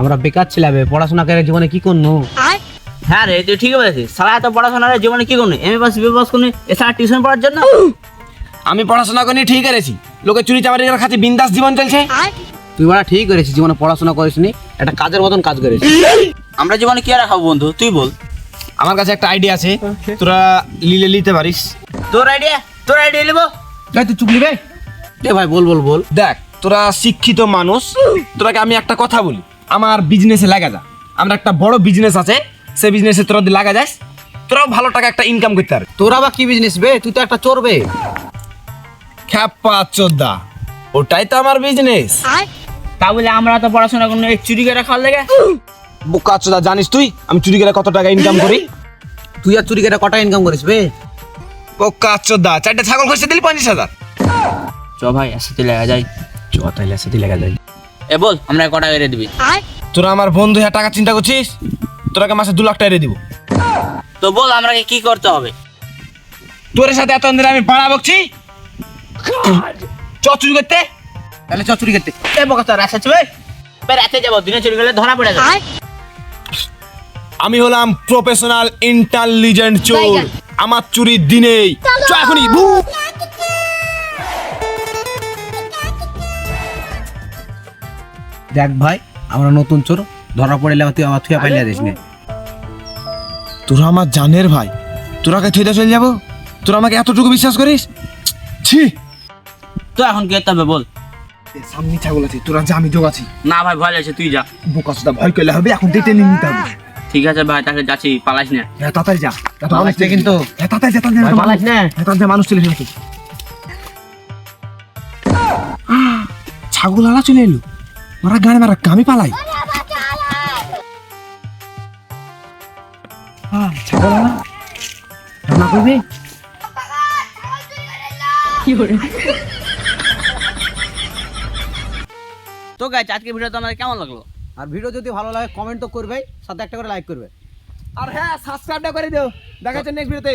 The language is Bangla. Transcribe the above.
আমরা বেকার ছিলাম পড়াশোনা করে জীবনে কি করনু? হ্যাঁ রে তুই ঠিক বলেছিস। সারা এত পড়াশোনা পড়াশোনার জীবনে কি করুন? M A pass B pass করুন? এছাড়া টিউশন পড়ার জন্য? আমি পড়াশোনা করি ঠিক করেছি। লোকে চুরি চামারি করে খাচ্ছে বিন্দাস জীবন চলছে। তুই বড়া ঠিক করেছিস জীবনে পড়াশোনা করিসনি একটা কাজের মতন কাজ করেছিস। আমরা জীবনে কি আর খাব বন্ধু? তুই বল। আমার কাছে একটা আইডিয়া আছে তোরা লিলে নিতে পারিস। তোর আইডিয়া তোর আইডিয়া নেব যাই তুই চুপ নিবে এ ভাই বল বল বল। দেখ তোরা শিক্ষিত মানুষ তোরাকে আমি একটা কথা বলি। আমার বিজনেসে লাগা যা। আমরা একটা বড় বিজনেস আছে সে বিজনেসে তোরা যদি লাগা যাস তোরাও ভালো টাকা একটা ইনকাম করতে পারবে। তোরা আবার কি বিজনেস বে? তুই তো একটা চোর বে। খ্যাপা চোদ্দা। ওটাই তো আমার বিজনেস তা বলে আমরা তো পড়াশোনা করুন এই চুরি করে খাওয়ার লেগে। বোকা চোদা জানিস তুই? আমি চুরি করে কত টাকা ইনকাম করি? তুই আর চুরি করে কটা ইনকাম করিস বে? বোকা চোদ্দা চারটা ছাগল খসে দিলি পঞ্চাশ হাজার। চ ভাই একসাথে লেগে যাই। চ তাইলে সাথে লেগে যাই। এ বল আমরা কটা করে দিবি? তোরা আমার বন্ধু হ্যাঁ টাকা চিন্তা করছিস? তোরাকে মাসে দু লাখ টাকা দিব। তো বল আমরা কি করতে হবে? তোর সাথে এত দিন আমি ভাড়া বকছি? চ চুরি করতে? তাহলে চ চুরি করতে। এ বকা তো রাস্তা রাতে যাব দিনে চুরি করলে ধরা পড়ে যাবে। আমি হলাম প্রফেশনাল ইন্টেলিজেন্ট চোর। আমার চুরি দিনেই। চ এখনই দেখ ভাই আমরা নতুন চোর ধরা পড়লে তুই আমার থুয়া পাইলে দিস না। তোরা আমার জানের ভাই তোরাকে থইতে চলে যাব? তোরা আমাকে এতটুকু বিশ্বাস করিস? ছি! তো এখন কি হবে বল? সামনে ছাগল আছে তোরা যা আমি যোগাছি না ভাই ভয় লাগছে তুই যা। বোকা সুদা ভয় করলে হবে এখন ডেটে নিয়ে নিতে হবে। ঠিক আছে ভাই তাহলে যাচ্ছি পালাইস না। হ্যাঁ তাড়াতাড়ি যা। এত পালাস না কিন্তু। হ্যাঁ তাড়াতাড়ি যা তাড়াতাড়ি পালাস না। হ্যাঁ, তাড়াতাড়ি মানুষ চলে এসেছে ছাগল আলা চলে এলো? মারা গানে মারা আমি পালাই। তো গাইজ আজকে ভিডিও তো আমাদের কেমন লাগল? আর ভিডিও যদি ভালো লাগে কমেন্ট তো করবে সাথে একটা করে লাইক করবে। আর হ্যাঁ সাবস্ক্রাইবটা করে দিও। দেখা যাচ্ছে নেক্সট ভিডিওতে।